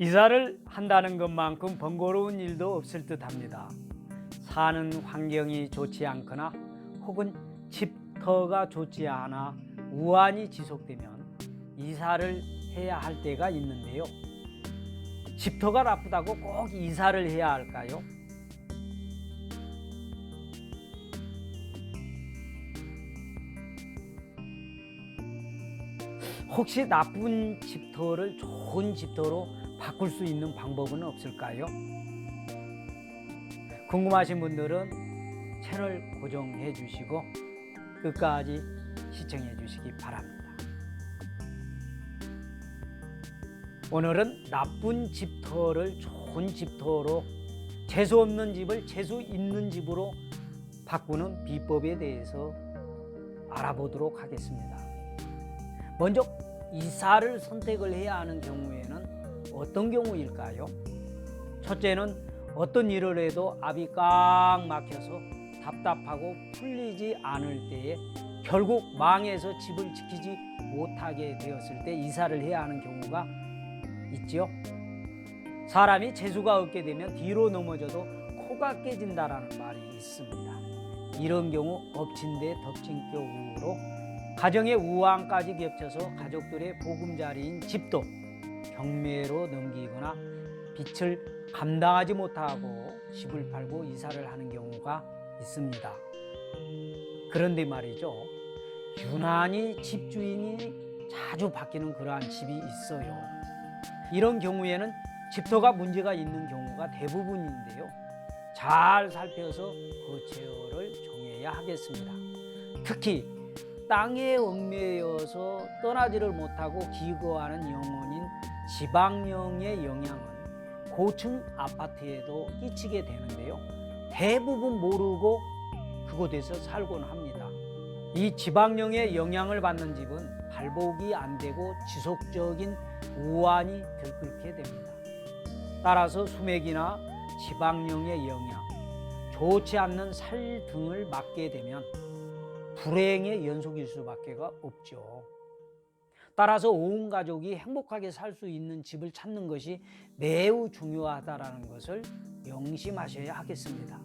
이사를 한다는 것만큼 번거로운 일도 없을 듯 합니다. 사는 환경이 좋지 않거나 혹은 집터가 좋지 않아 우환이 지속되면 이사를 해야 할 때가 있는데요. 집터가 나쁘다고 꼭 이사를 해야 할까요? 혹시 나쁜 집터를 좋은 집터로 바꿀 수 있는 방법은 없을까요? 궁금하신 분들은 채널 고정해 주시고 끝까지 시청해 주시기 바랍니다. 오늘은 나쁜 집터를 좋은 집터로 재수 없는 집을 재수 있는 집으로 바꾸는 비법에 대해서 알아보도록 하겠습니다. 먼저 이사를 선택을 해야 하는 경우에는 어떤 경우일까요? 첫째는 어떤 일을 해도 앞이 꽉 막혀서 답답하고 풀리지 않을 때에 결국 망해서 집을 지키지 못하게 되었을 때 이사를 해야 하는 경우가 있죠. 사람이 재수가 없게 되면 뒤로 넘어져도 코가 깨진다라는 말이 있습니다. 이런 경우 엎친 데 덮친 격으로 가정의 우환까지 겹쳐서 가족들의 보금자리인 집도 경매로 넘기거나 빚을 감당하지 못하고 집을 팔고 이사를 하는 경우가 있습니다. 그런데 말이죠. 유난히 집주인이 자주 바뀌는 그러한 집이 있어요. 이런 경우에는 집터가 문제가 있는 경우가 대부분인데요. 잘 살펴서 거처를 정해야 하겠습니다. 특히 땅에 얽매여서 떠나지를 못하고 기거하는 영혼인 지방령의 영향은 고층 아파트에도 끼치게 되는데요. 대부분 모르고 그곳에서 살곤 합니다. 이 지방령의 영향을 받는 집은 발복이 안 되고 지속적인 우환이 들끓게 됩니다. 따라서 수맥이나 지방령의 영향, 좋지 않는 살 등을 맞게 되면 불행의 연속일 수밖에 없죠. 따라서 온 가족이 행복하게 살 수 있는 집을 찾는 것이 매우 중요하다라는 것을 명심하셔야 하겠습니다.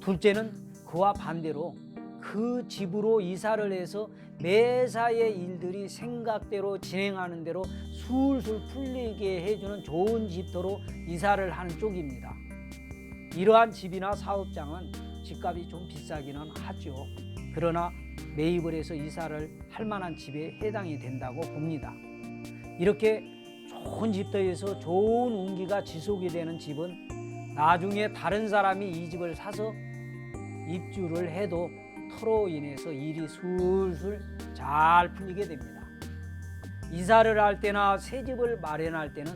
둘째는 그와 반대로 그 집으로 이사를 해서 매사의 일들이 생각대로 진행하는 대로 술술 풀리게 해주는 좋은 집터로 이사를 하는 쪽입니다. 이러한 집이나 사업장은 집값이 좀 비싸기는 하죠. 그러나 매입을 해서 이사를 할 만한 집에 해당이 된다고 봅니다. 이렇게 좋은 집터에서 좋은 운기가 지속이 되는 집은 나중에 다른 사람이 이 집을 사서 입주를 해도 터로 인해서 일이 술술 잘 풀리게 됩니다. 이사를 할 때나 새 집을 마련할 때는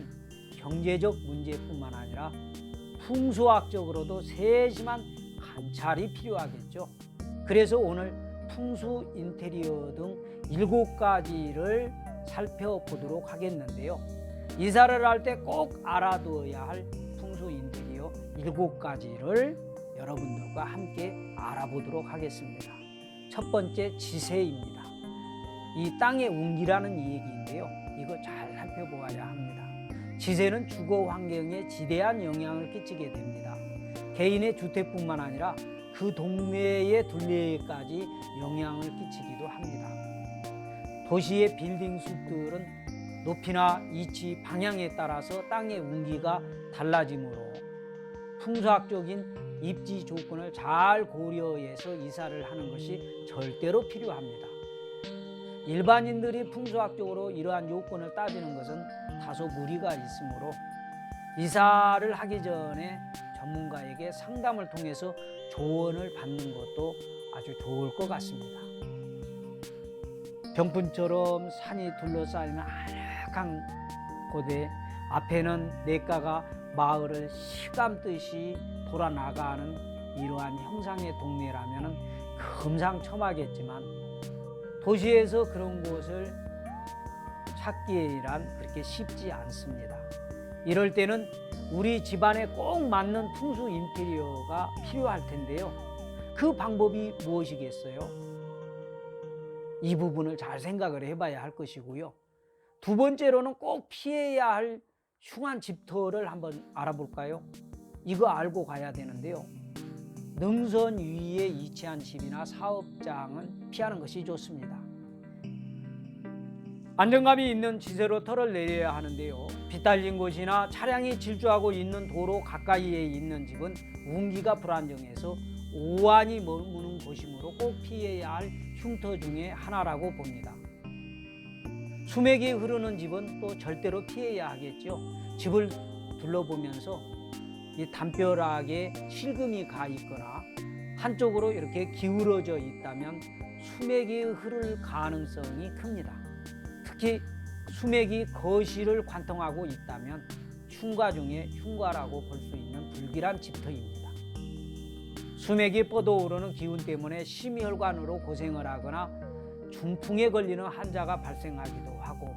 경제적 문제뿐만 아니라 풍수학적으로도 세심한 관찰이 필요하겠죠. 그래서 오늘 풍수 인테리어 등 일곱 가지를 살펴보도록 하겠는데요. 이사를 할 때 꼭 알아두어야 할 풍수 인테리어 일곱 가지를 여러분들과 함께 알아보도록 하겠습니다. 첫 번째 지세입니다. 이 땅의 운기라는 얘기인데요. 이거 잘 살펴보아야 합니다. 지세는 주거 환경에 지대한 영향을 끼치게 됩니다. 개인의 주택뿐만 아니라 그 동네의 둘레까지 영향을 끼치기도 합니다. 도시의 빌딩 숲들은 높이나 위치, 방향에 따라서 땅의 운기가 달라지므로 풍수학적인 입지 조건을 잘 고려해서 이사를 하는 것이 절대로 필요합니다. 일반인들이 풍수학적으로 이러한 요건을 따지는 것은 다소 무리가 있으므로 이사를 하기 전에 전문가에게 상담을 통해서 조언을 받는 것도 아주 좋을 것 같습니다. 병풍처럼 산이 둘러싸이는 아늑한 곳에 앞에는 냇가가 마을을 시감듯이 돌아나가는 이러한 형상의 동네라면 금상첨화겠지만 도시에서 그런 곳을 찾기란 그렇게 쉽지 않습니다. 이럴 때는 우리 집안에 꼭 맞는 풍수 인테리어가 필요할 텐데요. 그 방법이 무엇이겠어요? 이 부분을 잘 생각을 해봐야 할 것이고요. 두 번째로는 꼭 피해야 할 흉한 집터를 한번 알아볼까요? 이거 알고 가야 되는데요. 능선 위에 위치한 집이나 사업장은 피하는 것이 좋습니다. 안정감이 있는 지세로 털을 내려야 하는데요. 비탈진 곳이나 차량이 질주하고 있는 도로 가까이에 있는 집은 운기가 불안정해서 오한이 머무는 곳이므로 꼭 피해야 할 흉터 중에 하나라고 봅니다. 수맥이 흐르는 집은 또 절대로 피해야 하겠죠. 집을 둘러보면서 이 담벼락에 실금이 가 있거나 한쪽으로 이렇게 기울어져 있다면 수맥이 흐를 가능성이 큽니다. 특히 수맥이 거실을 관통하고 있다면 흉가 중에 흉가라고 볼 수 있는 불길한 집터입니다. 수맥이 뻗어오르는 기운 때문에 심혈관으로 고생을 하거나 중풍에 걸리는 환자가 발생하기도 하고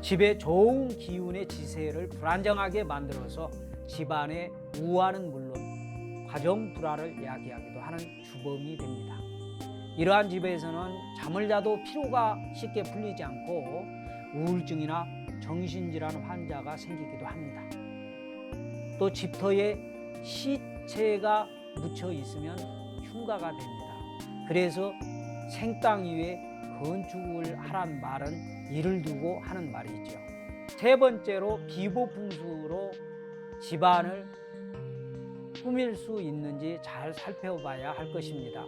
집에 좋은 기운의 지세를 불안정하게 만들어서 집안의 우환은 물론 가정 불화를 야기하기도 하는 주범이 됩니다. 이러한 집에서는 잠을 자도 피로가 쉽게 풀리지 않고 우울증이나 정신질환 환자가 생기기도 합니다. 또 집터에 시체가 묻혀 있으면 흉가가 됩니다. 그래서 생땅 위에 건축을 하란 말은 이를 두고 하는 말이죠. 세 번째로 비보풍수로 집안을 꾸밀 수 있는지 잘 살펴봐야 할 것입니다.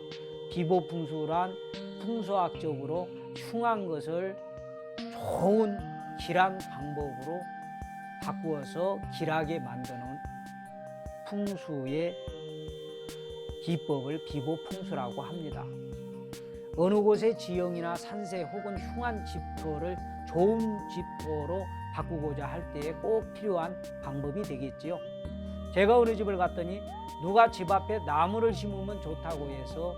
비보풍수란 풍수학적으로 흉한 것을 좋은 길한 방법으로 바꾸어서 길하게 만드는 풍수의 기법을 비보풍수라고 합니다. 어느 곳의 지형이나 산세 혹은 흉한 집터를 좋은 집터로 바꾸고자 할 때에 꼭 필요한 방법이 되겠지요. 제가 어느 집을 갔더니 누가 집 앞에 나무를 심으면 좋다고 해서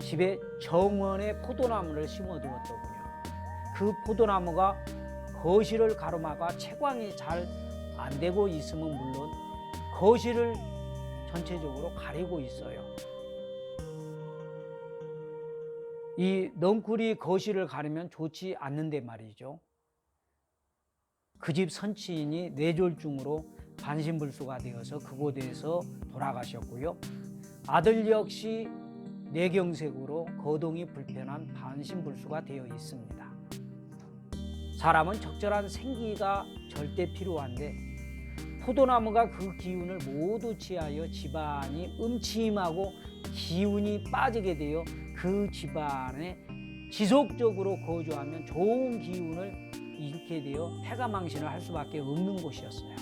집에 정원에 포도나무를 심어 두었더군요. 그 포도나무가 거실을 가로막아 채광이 잘 안 되고 있으면 물론 거실을 전체적으로 가리고 있어요. 이 넝쿨이 거실을 가리면 좋지 않는데 말이죠. 그 집 선치인이 뇌졸중으로 반신불수가 되어서 그곳에서 돌아가셨고요. 아들 역시 뇌경색으로 거동이 불편한 반신불수가 되어 있습니다. 사람은 적절한 생기가 절대 필요한데 포도나무가 그 기운을 모두 취하여 집안이 음침하고 기운이 빠지게 되어 그 집안에 지속적으로 거주하면 좋은 기운을 잃게 되어 패가망신을 할 수밖에 없는 곳이었어요.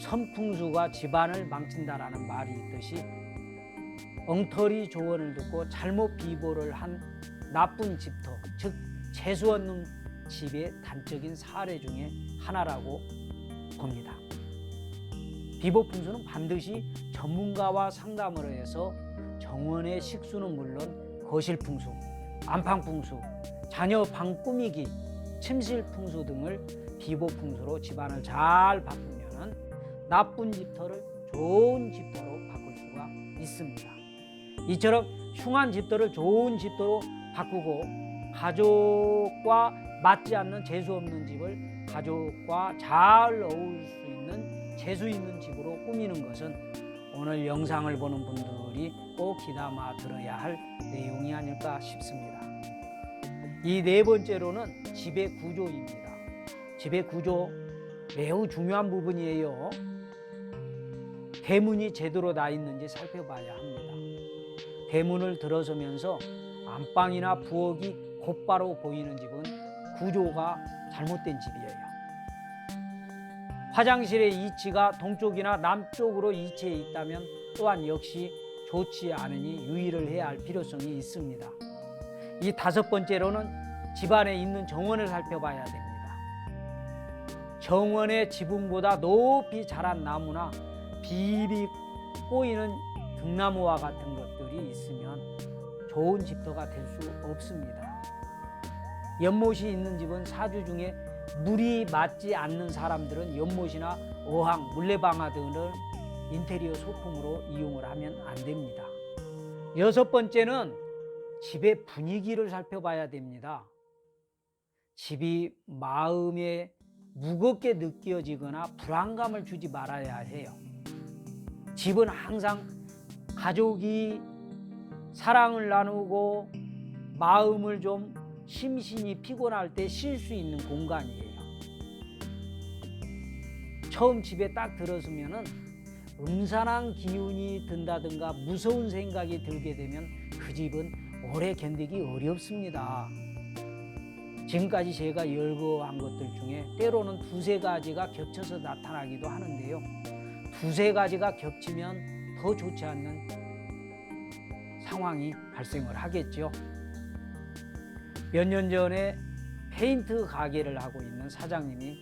선풍수가 집안을 망친다라는 말이 있듯이 엉터리 조언을 듣고 잘못 비보를 한 나쁜 집터, 즉 재수 없는 집의 단적인 사례 중에 하나라고 봅니다. 비보 풍수는 반드시 전문가와 상담을 해서 정원의 식수는 물론 거실 풍수, 안방 풍수, 자녀 방 꾸미기, 침실 풍수 등을 비보 풍수로 집안을 잘 바꾸면 나쁜 집터를 좋은 집터로 바꿀 수가 있습니다. 이처럼 흉한 집터를 좋은 집터로 바꾸고 가족과 맞지 않는 재수 없는 집을 가족과 잘 어울릴 수 있는 재수 있는 집으로 꾸미는 것은 오늘 영상을 보는 분들이 꼭 귀담아 들어야 할 내용이 아닐까 싶습니다. 이 네 번째로는 집의 구조입니다. 집의 구조 매우 중요한 부분이에요. 대문이 제대로 나 있는지 살펴봐야 합니다. 대문을 들어서면서 안방이나 부엌이 곧바로 보이는 집은 구조가 잘못된 집이에요. 화장실의 위치가 동쪽이나 남쪽으로 위치해 있다면 또한 역시 좋지 않으니 유의를 해야 할 필요성이 있습니다. 이 다섯 번째로는 집안에 있는 정원을 살펴봐야 됩니다. 정원의 지붕보다 높이 자란 나무나 비비 꼬이는 등나무와 같은 것들이 있으면 좋은 집터가 될 수 없습니다. 연못이 있는 집은 사주 중에 물이 맞지 않는 사람들은 연못이나 어항, 물레방아 등을 인테리어 소품으로 이용을 하면 안 됩니다. 여섯 번째는 집의 분위기를 살펴봐야 됩니다. 집이 마음에 무겁게 느껴지거나 불안감을 주지 말아야 해요. 집은 항상 가족이 사랑을 나누고 마음을 좀 심신이 피곤할 때 쉴 수 있는 공간이에요. 처음 집에 딱 들어서면은 음산한 기운이 든다든가 무서운 생각이 들게 되면 그 집은 오래 견디기 어렵습니다. 지금까지 제가 열거한 것들 중에 때로는 두세 가지가 겹쳐서 나타나기도 하는데요. 두세 가지가 겹치면 더 좋지 않는 상황이 발생을 하겠죠. 몇 년 전에 페인트 가게를 하고 있는 사장님이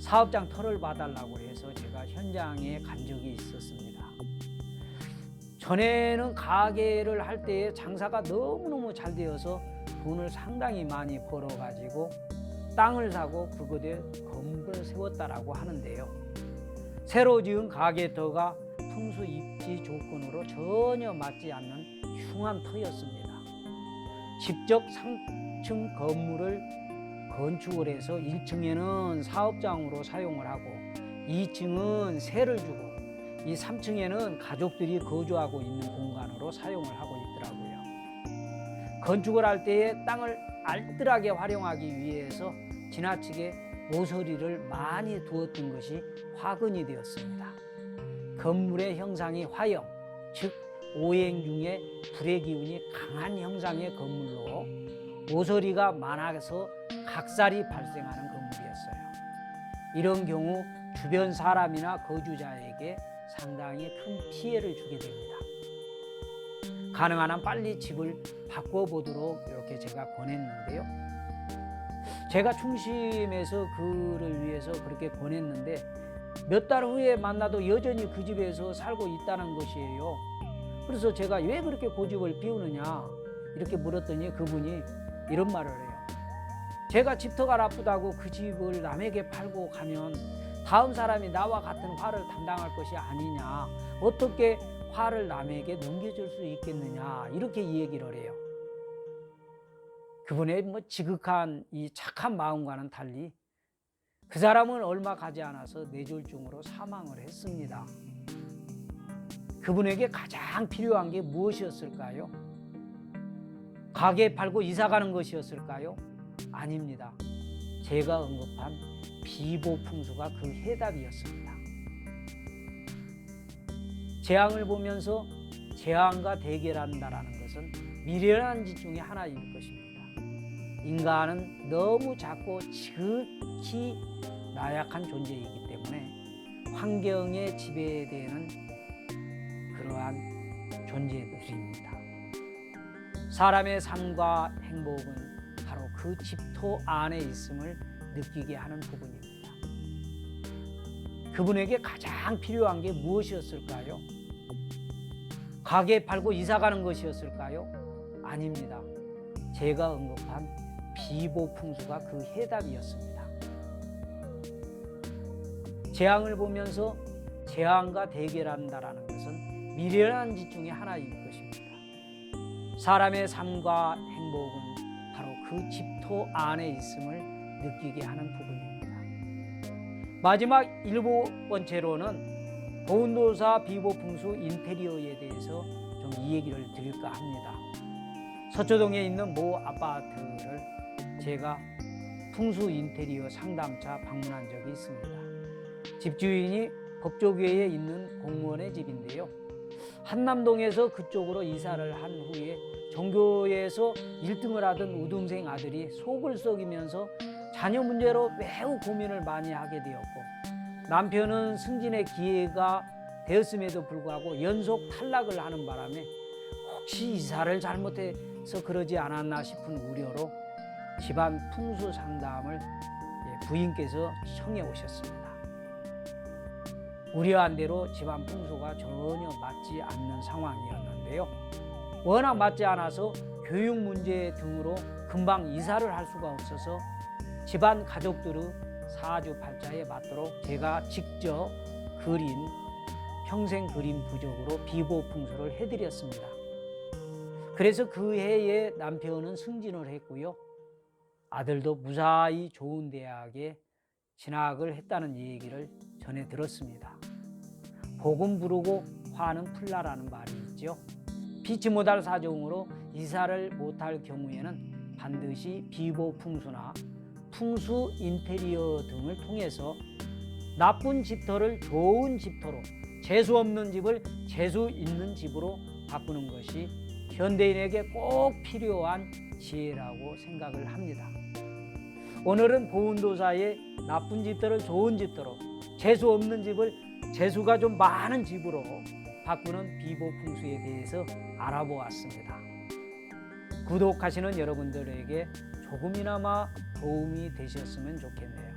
사업장 털을 봐달라고 해서 제가 현장에 간 적이 있었습니다. 전에는 가게를 할 때에 장사가 너무너무 잘 되어서 돈을 상당히 많이 벌어가지고 땅을 사고 그곳에 건물을 세웠다라고 하는데요. 새로 지은 가게터가 풍수 입지 조건으로 전혀 맞지 않는 흉한 터였습니다. 직접 상층 건물을 건축을 해서 1층에는 사업장으로 사용을 하고 2층은 세를 주고 이 3층에는 가족들이 거주하고 있는 공간으로 사용을 하고 있더라고요. 건축을 할 때에 땅을 알뜰하게 활용하기 위해서 지나치게 모서리를 많이 두었던 것이 화근이 되었습니다. 건물의 형상이 화형, 즉 오행 중에 불의 기운이 강한 형상의 건물로 모서리가 많아서 각살이 발생하는 건물이었어요. 이런 경우 주변 사람이나 거주자에게 상당히 큰 피해를 주게 됩니다. 가능한 한 빨리 집을 바꿔보도록 이렇게 제가 권했는데요. 제가 중심에서 그를 위해서 그렇게 권했는데 몇 달 후에 만나도 여전히 그 집에서 살고 있다는 것이에요. 그래서 제가 왜 그렇게 고집을 피우느냐 이렇게 물었더니 그분이 이런 말을 해요. 제가 집터가 나쁘다고 그 집을 남에게 팔고 가면 다음 사람이 나와 같은 화를 담당할 것이 아니냐. 어떻게 화를 남에게 넘겨줄 수 있겠느냐. 이렇게 이 얘기를 해요. 그분의 뭐 지극한 이 착한 마음과는 달리 그 사람은 얼마 가지 않아서 뇌졸중으로 사망을 했습니다. 그분에게 가장 필요한 게 무엇이었을까요? 가게 팔고 이사 가는 것이었을까요? 아닙니다. 제가 언급한 비보풍수가 그 해답이었습니다. 재앙을 보면서 재앙과 대결한다라는 것은 미련한 짓 중에 하나일 것입니다. 인간은 너무 작고 지극히 나약한 존재이기 때문에 환경에 지배되는 그러한 존재들입니다. 사람의 삶과 행복은 바로 그 집토 안에 있음을 느끼게 하는 부분입니다. 그분에게 가장 필요한 게 무엇이었을까요? 가게 팔고 이사 가는 것이었을까요? 아닙니다. 제가 언급한 비보풍수가 그 해답이었습니다. 재앙을 보면서 재앙과 대결한다라는 것은 미련한 짓 중에 하나일 것입니다. 사람의 삶과 행복은 바로 그 집토 안에 있음을 느끼게 하는 부분입니다. 마지막 일곱 번째로는 보운도사 비보풍수 인테리어에 대해서 좀 이 얘기를 드릴까 합니다. 서초동에 있는 모 아파트를 제가 풍수 인테리어 상담차 방문한 적이 있습니다. 집주인이 법조계에 있는 공무원의 집인데요. 한남동에서 그쪽으로 이사를 한 후에 종교에서 1등을 하던 우등생 아들이 속을 썩이면서 자녀 문제로 매우 고민을 많이 하게 되었고 남편은 승진의 기회가 되었음에도 불구하고 연속 탈락을 하는 바람에 혹시 이사를 잘못해서 그러지 않았나 싶은 우려로 집안 풍수 상담을 예, 부인께서 청해 오셨습니다. 우려한 대로 집안 풍수가 전혀 맞지 않는 상황이었는데요. 워낙 맞지 않아서 교육 문제 등으로 금방 이사를 할 수가 없어서 집안 가족들의 사주팔자에 맞도록 제가 직접 그린 평생 그림 부적으로 비보 풍수를 해드렸습니다. 그래서 그 해에 남편은 승진을 했고요. 아들도 무사히 좋은 대학에 진학을 했다는 얘기를 전해 들었습니다. 복음 부르고 화는 풀라라는 말이 있죠. 피치 못할 사정으로 이사를 못할 경우에는 반드시 비보 풍수나 풍수 인테리어 등을 통해서 나쁜 집터를 좋은 집터로 재수 없는 집을 재수 있는 집으로 바꾸는 것이 현대인에게 꼭 필요한 지혜라고 생각을 합니다. 오늘은 보은도사의 나쁜 집들을 좋은 집터로 재수 없는 집을 재수가 좀 많은 집으로 바꾸는 비보 풍수에 대해서 알아보았습니다. 구독하시는 여러분들에게 조금이나마 도움이 되셨으면 좋겠네요.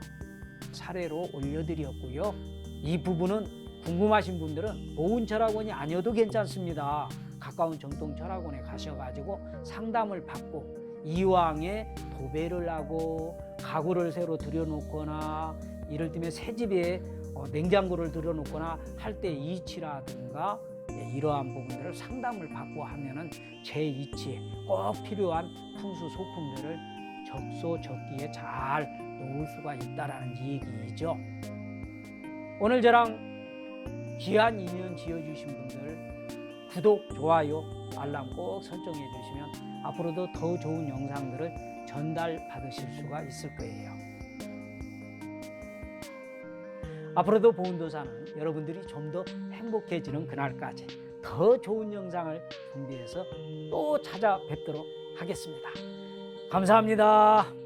사례로 올려드렸고요. 이 부분은 궁금하신 분들은 보훈철학원이 아니어도 괜찮습니다. 가까운 정통철학원에 가셔가지고 상담을 받고 이왕에 도배를 하고 가구를 새로 들여놓거나 이럴 때면 새 집에 어, 냉장고를 들여놓거나 할 때 이치라든가 예, 이러한 부분들을 상담을 받고 하면은 제 이치에 꼭 필요한 풍수 소품들을 적소 적기에 잘 놓을 수가 있다라는 얘기죠. 오늘 저랑 귀한 인연 지어주신 분들 구독, 좋아요, 알람 꼭 설정해 주시면 앞으로도 더 좋은 영상들을 전달 받으실 수가 있을 거예요. 앞으로도 보은도사는 여러분들이 좀 더 행복해지는 그날까지 더 좋은 영상을 준비해서 또 찾아뵙도록 하겠습니다. 감사합니다.